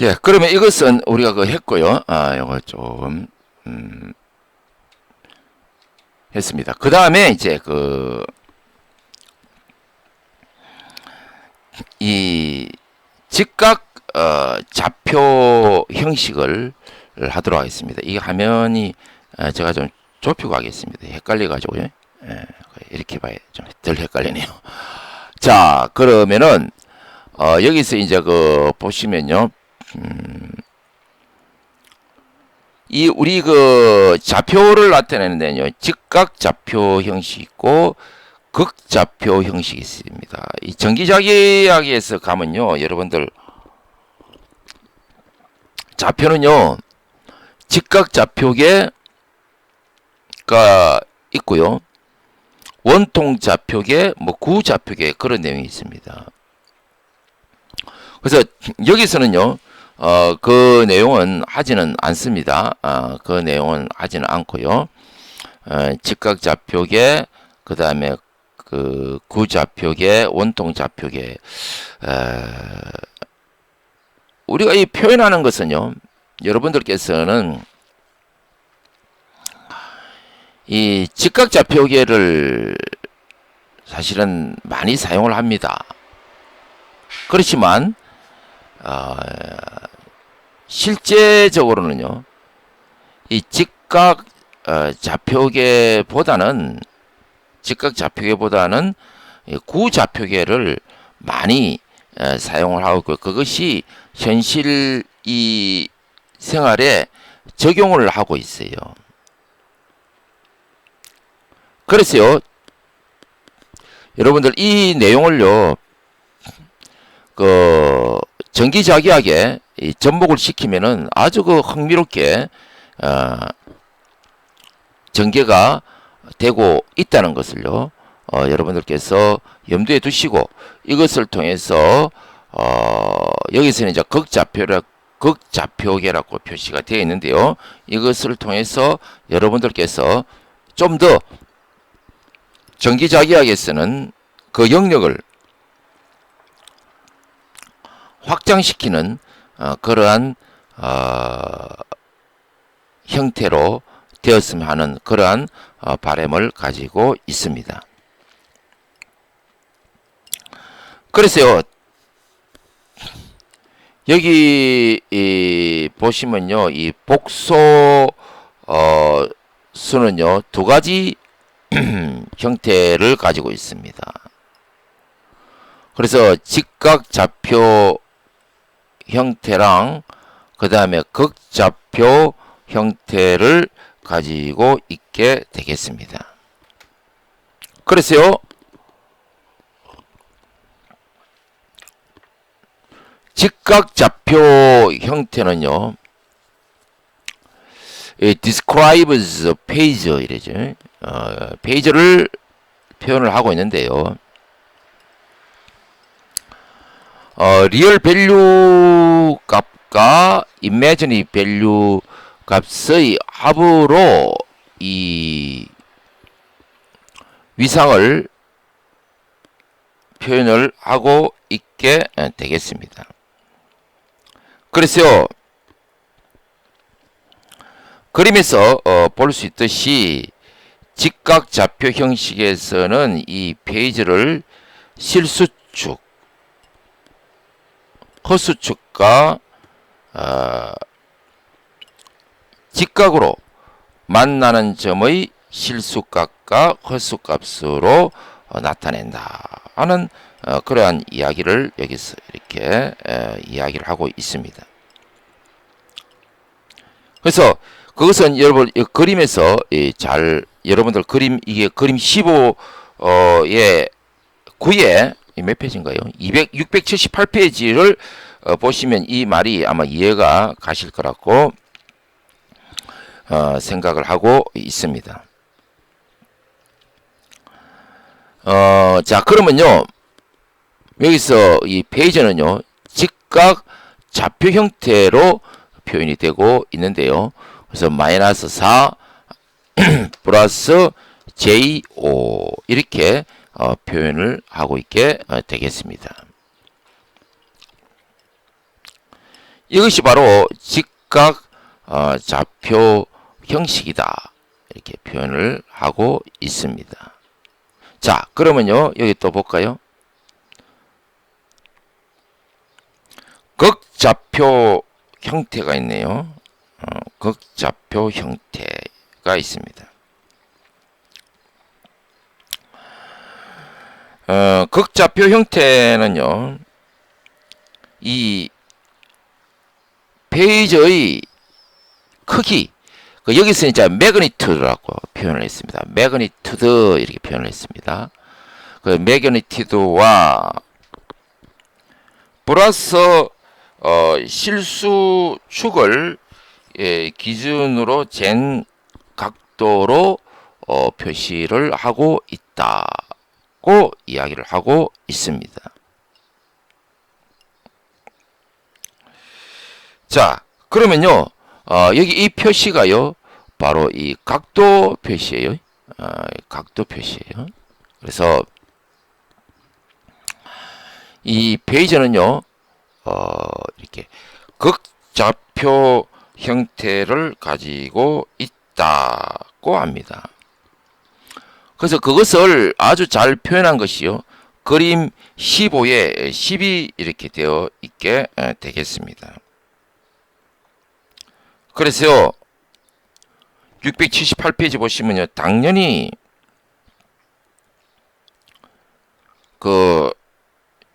예, 그러면 이것은 우리가 그 했고요. 아, 이거 좀, 음, 했습니다. 그 다음에 이제 그, 이 즉각 어, 좌표 형식을 하도록 하겠습니다. 이 화면이 어, 제가 좀 좁히고 하겠습니다. 헷갈려 가지고요. 예, 이렇게 봐야 좀 덜 헷갈리네요. 자, 그러면은 어, 여기서 이제 그 보시면요. 음, 이 우리 그 좌표를 나타내는 데는요. 즉각 좌표 형식이 있고 극좌표 형식이 있습니다. 이 전기자기학에서 가면요. 여러분들 좌표는요. 직각 좌표계가 있고요. 원통 좌표계, 뭐 구좌표계 그런 내용이 있습니다. 그래서 여기서는요. 어, 그 내용은 하지는 않습니다. 어, 그 내용은 하지는 않고요. 어, 직각 좌표계, 그 다음에 그 구좌표계, 원통 좌표계. 어, 우리가 이 표현하는 것은요. 여러분들께서는 이 직각 좌표계를 사실은 많이 사용을 합니다. 그렇지만 어, 실제적으로는요. 이 직각 어, 좌표계보다는 직각 좌표계보다는 구좌표계를 많이 에, 사용을 하고 있고 그것이 현실 이 생활에 적용을 하고 있어요. 그래서요, 여러분들 이 내용을요, 그 전기자기하게 이 접목을 시키면은 아주 그 흥미롭게 어, 전개가 되고 있다는 것을요. 어, 여러분들께서 염두에 두시고 이것을 통해서 어, 여기서는 이제 극좌표라 극좌표계라고 표시가 되어 있는데요. 이것을 통해서 여러분들께서 좀 더 전기자기학에서는 그 영역을 확장시키는 어, 그러한 어, 형태로 되었으면 하는 그러한 어, 바램을 가지고 있습니다. 그래서요, 여기 이, 보시면요, 이 복소 어, 수는요 두 가지 형태를 가지고 있습니다. 그래서 직각 좌표 형태랑 그 다음에 극좌표 형태를 가지고 있게 되겠습니다. 그래서요, 직각 좌표 형태는요, 이 describes page 이래죠. 어, 페이지를 표현을 하고 있는데요. 어, 리얼 밸류 값과 이미지니 밸류 값의 합으로 이 위상을 표현을 하고 있게 되겠습니다. 그래서 그림에서 어, 볼수 있듯이 직각 좌표 형식에서는 이 페이지를 실수축, 허수축과 어, 직각으로 만나는 점의 실수값과 허수값으로 어, 나타낸다 하는 어, 그러한 이야기를 여기서 이렇게 에, 이야기를 하고 있습니다. 그래서 그것은 여러분 이 그림에서 이잘 여러분들 그림 이게 그림 15의 9에 몇 페이지인가요? 200 678페이지를 어, 보시면 이 말이 아마 이해가 가실 거라고 어, 생각을 하고 있습니다. 어, 자, 그러면요. 여기서 이 페이지는요. 직각 좌표 형태로 표현이 되고 있는데요. 그래서 마이너스 4 플러스 JO 이렇게 어, 표현을 하고 있게 어, 되겠습니다. 이것이 바로 직각 어, 좌표 형식이다. 이렇게 표현을 하고 있습니다. 자, 그러면요. 여기 또 볼까요? 극좌표 형태가 있네요. 어, 극좌표 형태가 있습니다. 어, 극좌표 형태는요, 이 페이지의 크기, 그 여기서 이제 매그니튜드라고 표현을 했습니다. 매그니튜드 이렇게 표현을 했습니다. 그 매그니튜드와 플러스 어, 실수축을 예, 기준으로 잰 각도로 어, 표시를 하고 있다 고 이야기를 하고 있습니다. 자, 그러면요, 어, 여기 이 표시가요, 바로 이 각도 표시예요. 어, 각도 표시예요. 그래서 이 페이지는요, 어, 이렇게 극좌표 형태를 가지고 있다고 합니다. 그래서 그것을 아주 잘 표현한 것이요. 그림 15에 10이 이렇게 되어 있게 에, 되겠습니다. 그래서요. 678페이지 보시면요. 당연히 그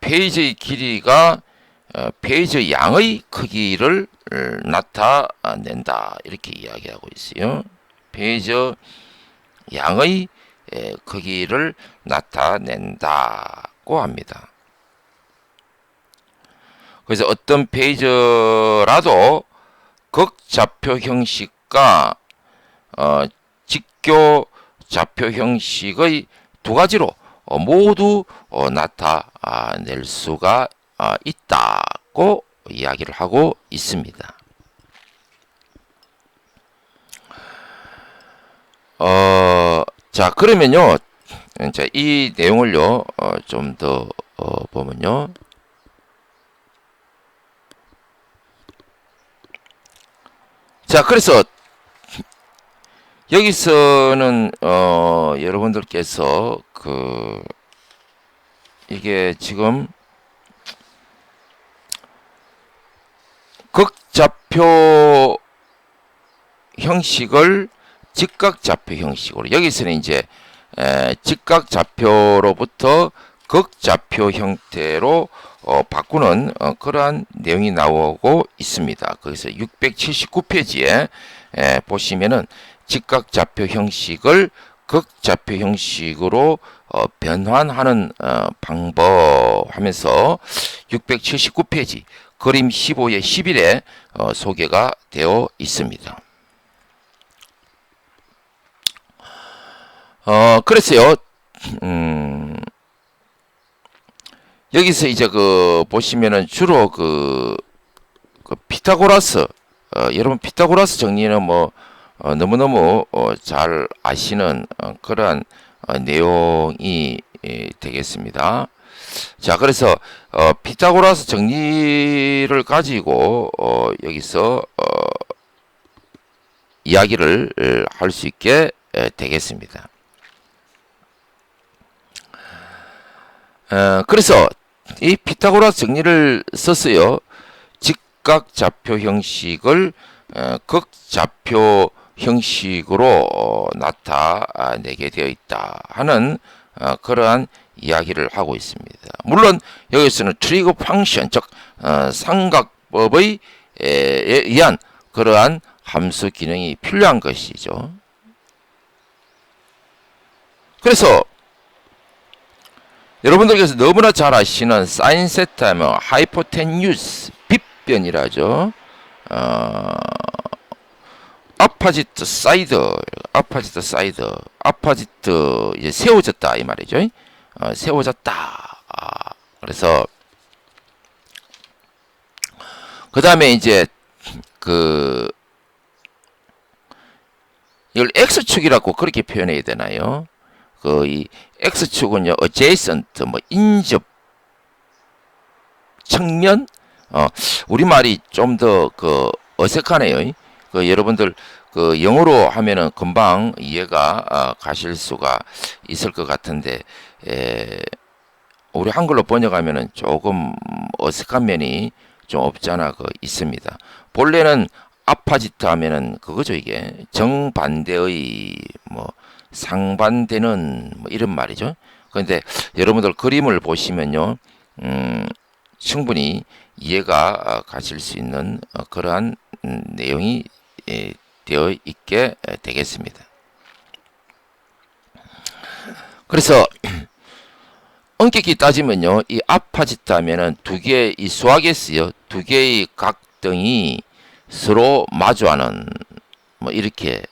페이지의 길이가 어, 페이지 양의 크기를 어, 나타낸다 이렇게 이야기하고 있어요. 페이지 양의 에, 크기를 나타낸다고 합니다. 그래서 어떤 페이지라도 극좌표 형식과 어, 직교 좌표 형식의 두 가지로 어, 모두 어, 나타낼 수가 어, 있다고 이야기를 하고 있습니다. 어, 자 그러면요, 자, 이 내용을요 어, 좀더 어, 보면요. 자, 그래서 여기서는 어, 여러분들께서 그 이게 지금 극좌표 형식을 직각좌표 형식으로 여기서는 이제 에, 직각좌표로부터 극좌표 형태로 어, 바꾸는 어, 그러한 내용이 나오고 있습니다. 거기서 679페이지에 에, 보시면은 직각좌표 형식을 극좌표 형식으로 어, 변환하는 어, 방법 하면서 679페이지 그림 15의 11에 어, 소개가 되어 있습니다. 어, 그래서요, 음, 여기서 이제 그 보시면은 주로 그, 그 피타고라스, 어, 여러분 피타고라스 정리는 뭐 어, 너무너무 어, 잘 아시는 어, 그러한 어, 내용이 예, 되겠습니다. 자, 그래서 어, 피타고라스 정리를 가지고 어, 여기서 어, 이야기를 할 수 있게 에, 되겠습니다. 어, 그래서 이 피타고라스 정리를 썼어요. 직각좌표 형식을 어, 극좌표 형식으로 어, 나타내게 되어 있다 하는 어, 그러한 이야기를 하고 있습니다. 물론 여기서는 트리거 펑션 즉 어, 삼각법의 에, 에 의한 그러한 함수 기능이 필요한 것이죠. 그래서 여러분들께서 너무나 잘 아시는 사인 세타면 하이포테뉴스 빗변이라죠. 어, 아파지트 사이드, 아파지트 사이드, 아파지트 이제 세워졌다 이 말이죠. 어, 세워졌다. 아, 그래서 그 다음에 이제 그 이걸 x축이라고 그렇게 표현해야 되나요? 그 이 x축은요, adjacent 뭐 인접 측면 어, 우리말이 좀 더 그 어색하네요. 그 여러분들 그 영어로 하면은 금방 이해가 어, 가실 수가 있을 것 같은데 에, 우리 한글로 번역하면은 조금 어색한 면이 좀 없잖아 그 있습니다. 본래는 아파지트 하면은 그거죠 이게 정반대의 뭐 상반되는 뭐 이런 말이죠. 그런데 여러분들 그림을 보시면요, 음, 충분히 이해가 어, 가실 수 있는 어, 그러한 음, 내용이 예, 되어 있게 에, 되겠습니다. 그래서 엄격히 따지면요, 이 아파지트 하면은 두 개의 이 수학에서요, 두 개의 각등이 서로 마주하는 뭐 이렇게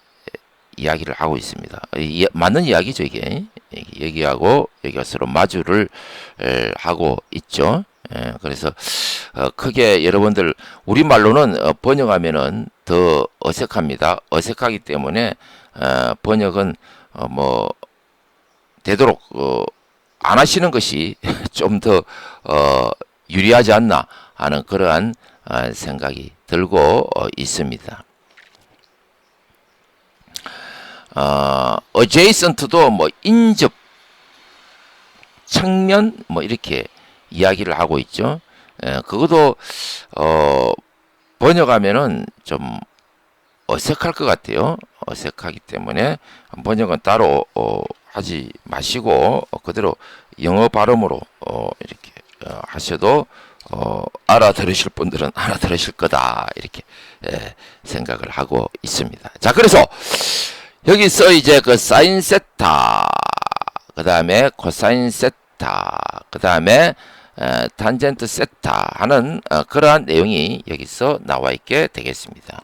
이야기를 하고 있습니다. 이, 맞는 이야기죠 이게 여기- 여기하고 여기가 서로 마주를 에, 하고 있죠. 예, 그래서 어, 크게 여러분들 우리 말로는 어, 번역하면은 더 어색합니다. 어색하기 때문에 어, 번역은 어, 뭐 되도록 어, 안 하시는 것이 좀 더 어, 유리하지 않나 하는 그러한 어, 생각이 들고 어, 있습니다. 어, adjacent도 뭐 인접 측면 뭐 이렇게 이야기를 하고 있죠. 에, 그것도 어, 번역하면은 좀 어색할 것 같아요. 어색하기 때문에 번역은 따로 어, 하지 마시고 어, 그대로 영어 발음으로 어, 이렇게 어, 하셔도 어, 알아들으실 분들은 알아들으실 거다 이렇게 예, 생각을 하고 있습니다. 자, 그래서 여기서 이제 그 사인 세타, 그 다음에 코사인 세타, 그 다음에 에, 탄젠트 세타 하는 어, 그러한 내용이 여기서 나와 있게 되겠습니다.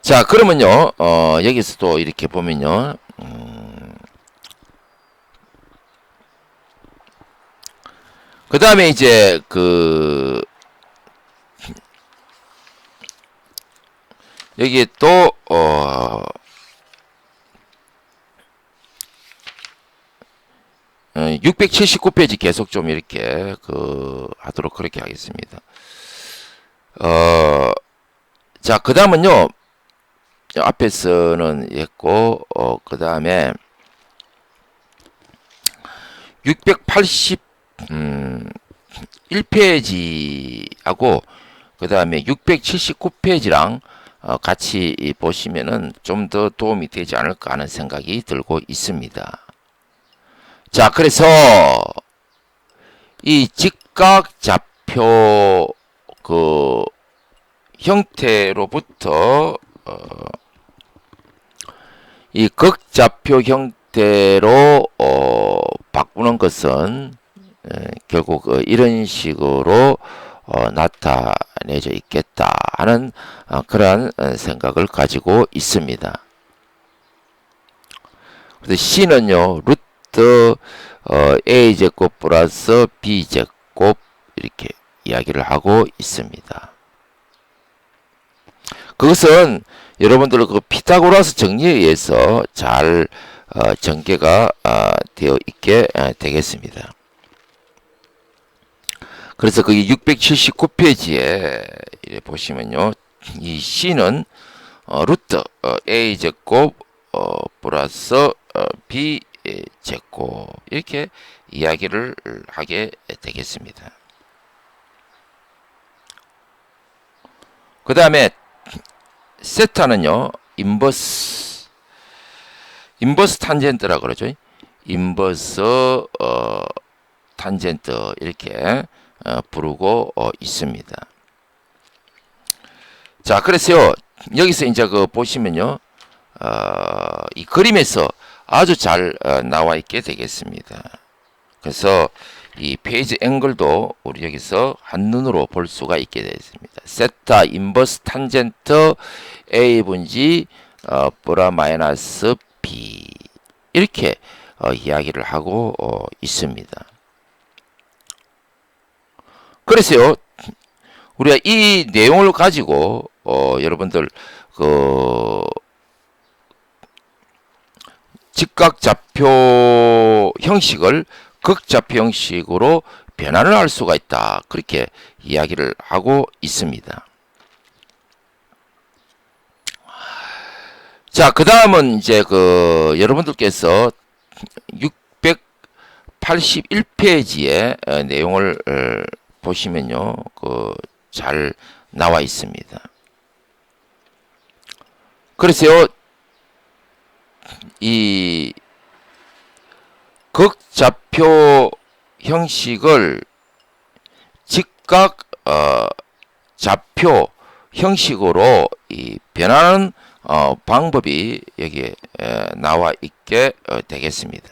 자, 그러면요, 어, 여기서 또 이렇게 보면요, 음, 그 다음에 이제 그 여기 또 어, 어 679페이지 계속 좀 이렇게 그 하도록 그렇게 하겠습니다. 어, 자, 그 다음은요, 앞에서는 했고, 어, 그 다음에 680, 음, 1페이지하고, 그 다음에 679페이지랑 어, 같이 이 보시면은 좀 더 도움이 되지 않을까 하는 생각이 들고 있습니다. 자, 그래서 이 직각 좌표 그 형태로부터 어, 이 극좌표 형태로 어, 바꾸는 것은 에, 결국 어, 이런 식으로 어, 나타내져 있겠다 하는 어, 그러한 어, 생각을 가지고 있습니다. C는요 루트 어, A 제곱 플러스 B 제곱 이렇게 이야기를 하고 있습니다. 그것은 여러분들 그 피타고라스 정리에 의해서 잘 어, 전개가 어, 되어 있게 어, 되겠습니다. 그래서 그 679페이지에 보시면요, 이 C는 어, 루트 어, A 제곱 어, 플러스 어, B 제곱 이렇게 이야기를 하게 되겠습니다. 그 다음에 세타는요, 인버스, 인버스 탄젠트라 그러죠. 인버스, 어, 탄젠트, 이렇게, 어, 부르고, 어, 있습니다. 자, 그래서요, 여기서 이제 그 보시면요, 어, 이 그림에서 아주 잘 어, 나와 있게 되겠습니다. 그래서 이 페이지 앵글도 우리 여기서 한눈으로 볼 수가 있게 되었습니다. 세타 인버스 탄젠트 A 분지 어, 보라 마이너스 B 이렇게 어, 이야기를 하고 어, 있습니다. 그래서요 우리가 이 내용을 가지고 어, 여러분들 그 직각 좌표 형식을 극좌표 형식으로 변환을 할 수가 있다. 그렇게 이야기를 하고 있습니다. 자, 그 다음은 이제 그 여러분들께서 681페이지의 어, 내용을 어, 보시면요, 그 잘 나와 있습니다. 그래서요, 이 극좌표 형식을 즉각 어, 좌표 형식으로 이 변하는 어, 방법이 여기에 에, 나와 있게 어, 되겠습니다.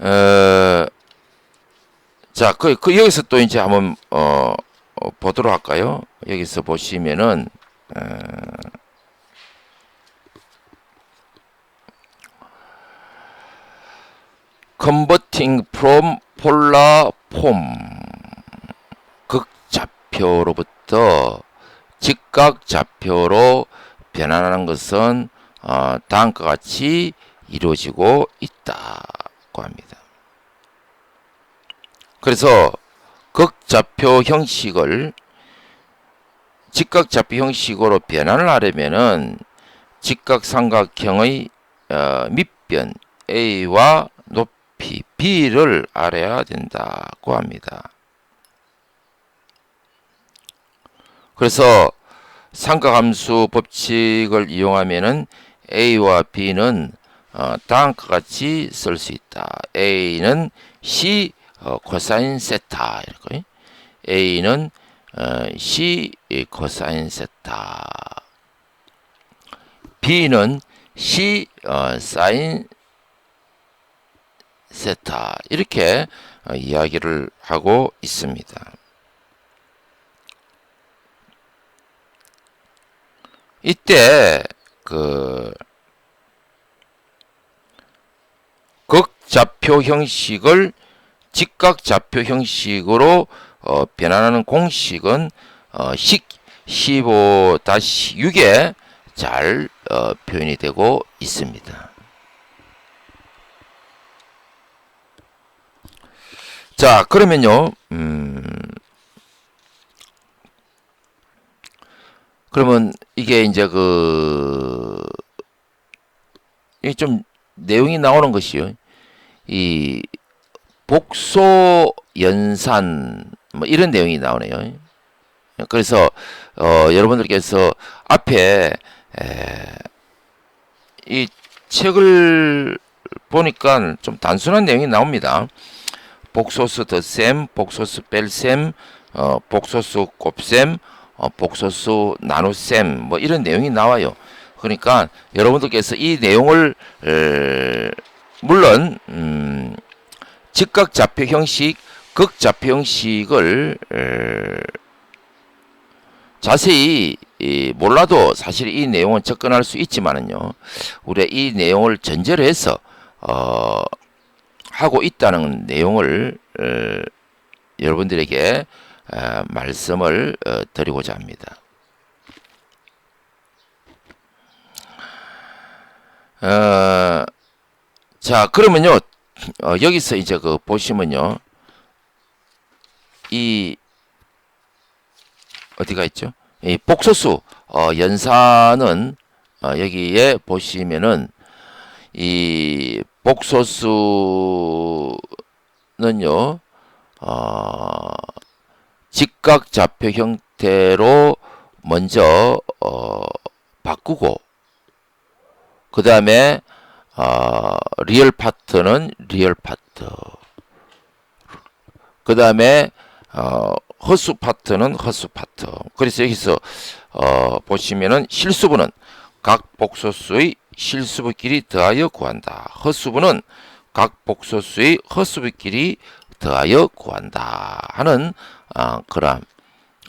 어, 자, 그, 그 여기서 또 이제 한번 어, 어, 보도록 할까요? 여기서 보시면은 어, converting 극좌표로부터 직각 좌표로 변환하는 것은 어, 다음과 같이 이루어지고 합니다. 그래서 극좌표 형식을 직각좌표 형식으로 변환을 하려면은 직각삼각형의 어, 밑변 A와 높이 B를 알아야 된다고 합니다. 그래서 삼각함수 법칙을 이용하면은 A와 B는 어, 다음과 같이 쓸 수 있다. A는 C 어, 코사인 세타 이렇게 A는 어, C 코사인 세타. B는 C 어, 사인 세타. 이렇게 어, 이야기를 하고 있습니다. 이때 그 극좌표 형식을 직각좌표 형식으로 어, 변환하는 공식은 어, 식 15-6에 잘 어, 표현이 되고 있습니다. 자, 그러면요, 음, 그러면 이게 이제 그, 이게 좀 내용이 나오는 것이요. 이 복소 연산 뭐 이런 내용이 나오네요. 그래서 어, 여러분들께서 앞에 에, 이 책을 보니까 좀 단순한 내용이 나옵니다. 복소수 덧셈, 복소수 뺄셈, 어, 복소수 곱셈, 어, 복소수 나눗셈 뭐 이런 내용이 나와요. 그러니까 여러분들께서 이 내용을 에, 물론 음, 직각 좌표 형식, 극좌표 형식을 에, 자세히 이, 몰라도 사실 이 내용은 접근할 수 있지만은요, 우리가 이 내용을 전제로 해서 어, 하고 있다는 내용을 에, 여러분들에게 에, 말씀을 어, 드리고자 합니다. 어, 자, 그러면요, 어, 여기서 이제 그 보시면요, 이 어디가 있죠? 이 복소수 어, 연산은 어, 여기에 보시면은 이 복소수는요, 어, 직각 좌표 형태로 먼저 어, 바꾸고 그 다음에 어, 리얼 파트는 리얼 파트. 그 다음에 어, 허수 파트는 허수 파트. 그래서 여기서 어, 보시면은 실수분은 각 복소수의 실수부끼리 더하여 구한다. 허수분은 각 복소수의 허수부끼리 더하여 구한다 하는 어, 그런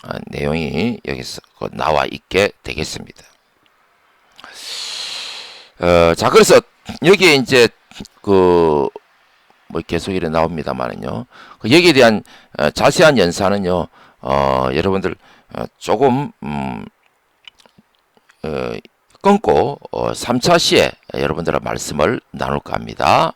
어, 내용이 여기서 그 나와 있게 되겠습니다. 어, 자 그래서 여기에 이제 그 뭐 계속 이래 나옵니다만은요. 그 여기에 대한 어, 자세한 연산은요. 어, 여러분들 어, 조금 음, 어, 끊고 어, 3차 시에 여러분들과 말씀을 나눌까 합니다.